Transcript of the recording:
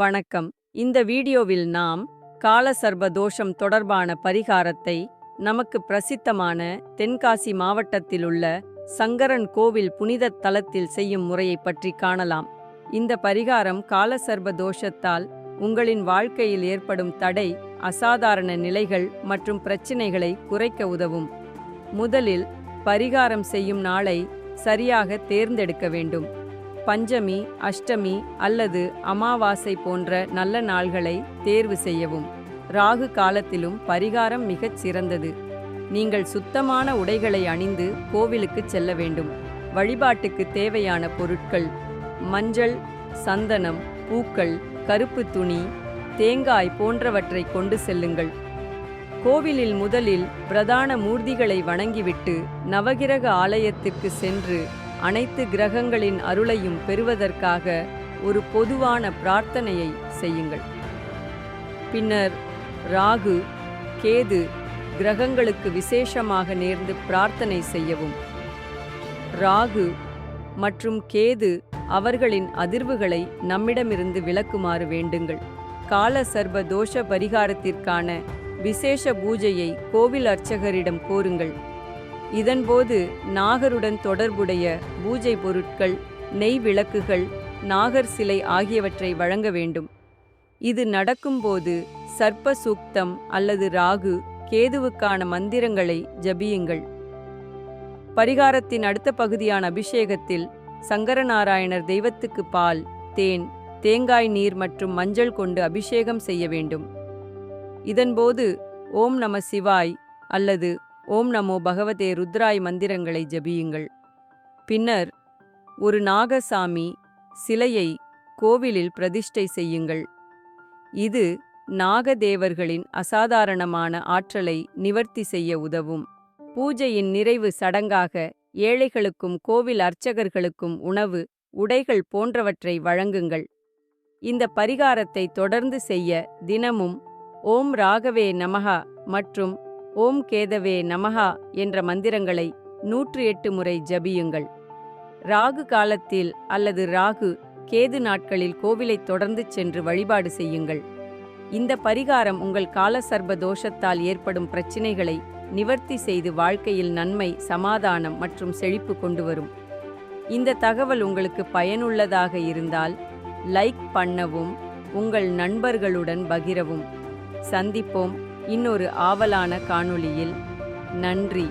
வணக்கம். இந்த வீடியோவில் நாம் காலசர்ப தோஷம் தொடர்பான பரிகாரத்தை நமக்கு பிரசித்தமான தென்காசி மாவட்டத்திலுள்ள சங்கரன் கோவில் புனித தலத்தில் செய்யும் முறையை பற்றி காணலாம். இந்த பரிகாரம் காலசர்ப தோஷத்தால் உங்களின் வாழ்க்கையில் ஏற்படும் தடை அசாதாரண நிலைகள் மற்றும் பிரச்சினைகளை குறைக்க உதவும். முதலில் பரிகாரம் செய்யும் நாளை சரியாக தேர்ந்தெடுக்க வேண்டும். பஞ்சமி அஷ்டமி அல்லது அமாவாசை போன்ற நல்ல நாள்களை தேர்வு செய்யவும். ராகு காலத்திலும் பரிகாரம் மிகச் சிறந்தது. நீங்கள் சுத்தமான உடைகளை அணிந்து கோவிலுக்கு செல்ல வேண்டும். வழிபாட்டுக்கு தேவையான பொருட்கள் மஞ்சள் சந்தனம் பூக்கள் கருப்பு துணி தேங்காய் போன்றவற்றை கொண்டு செல்லுங்கள். கோவிலில் முதலில் பிரதான மூர்த்திகளை வணங்கிவிட்டு நவகிரக ஆலயத்திற்கு சென்று அனைத்து கிரகங்களின் அருளையும் பெறுவதற்காக ஒரு பொதுவான பிரார்த்தனையை செய்யுங்கள். பின்னர் ராகு கேது கிரகங்களுக்கு விசேஷமாக நேர்ந்து பிரார்த்தனை செய்யவும். ராகு மற்றும் கேது அவர்களின் அதிர்வுகளை நம்மிடமிருந்து விளக்குமாறு வேண்டுங்கள். கால சர்வ தோஷ பரிகாரத்திற்கான விசேஷ பூஜையை கோவில் அர்ச்சகரிடம் கோருங்கள். இதன்போது நாகருடன் தொடர்புடைய பூஜை பொருட்கள் நெய் விளக்குகள் நாகர் சிலை ஆகியவற்றை வழங்க வேண்டும். இது நடக்கும்போது சர்ப்ப சூக்தம் அல்லது ராகு கேதுவுக்கான மந்திரங்களை ஜபியுங்கள். பரிகாரத்தின் அடுத்த பகுதியான அபிஷேகத்தில் சங்கரநாராயணர் தெய்வத்துக்கு பால் தேன் தேங்காய் நீர் மற்றும் மஞ்சள் கொண்டு அபிஷேகம் செய்ய வேண்டும். இதன்போது ஓம் நம சிவாய் அல்லது ஓம் நமோ பகவதே ருத்ராய் மந்திரங்களை ஜபியுங்கள். பின்னர் ஒரு நாகசாமி சிலையை கோவிலில் பிரதிஷ்டை செய்யுங்கள். இது நாகதேவர்களின் அசாதாரணமான ஆற்றலை நிவர்த்தி செய்ய உதவும். பூஜையின் நிறைவு சடங்காக ஏழைகளுக்கும் கோவில் அர்ச்சகர்களுக்கும் உணவு உடைகள் போன்றவற்றை வழங்குங்கள். இந்த பரிகாரத்தை தொடர்ந்து செய்ய தினமும் ஓம் ராகவே நமகா மற்றும் ஓம் கேதவே நமஹா என்ற மந்திரங்களை நூற்று எட்டு முறை ஜபியுங்கள். ராகு காலத்தில் அல்லது ராகு கேது நாட்களில் கோவிலை தொடர்ந்து சென்று வழிபாடு செய்யுங்கள். இந்த பரிகாரம் உங்கள் காலசர்ப தோஷத்தால் ஏற்படும் பிரச்சினைகளை நிவர்த்தி செய்து வாழ்க்கையில் நன்மை சமாதானம் மற்றும் செழிப்பு கொண்டு வரும். இந்த தகவல் உங்களுக்கு பயனுள்ளதாக இருந்தால் லைக் பண்ணவும் உங்கள் நண்பர்களுடன் பகிரவும். சந்திப்போம். இன்னொரு ஆவலான காணொளியில் நன்றி.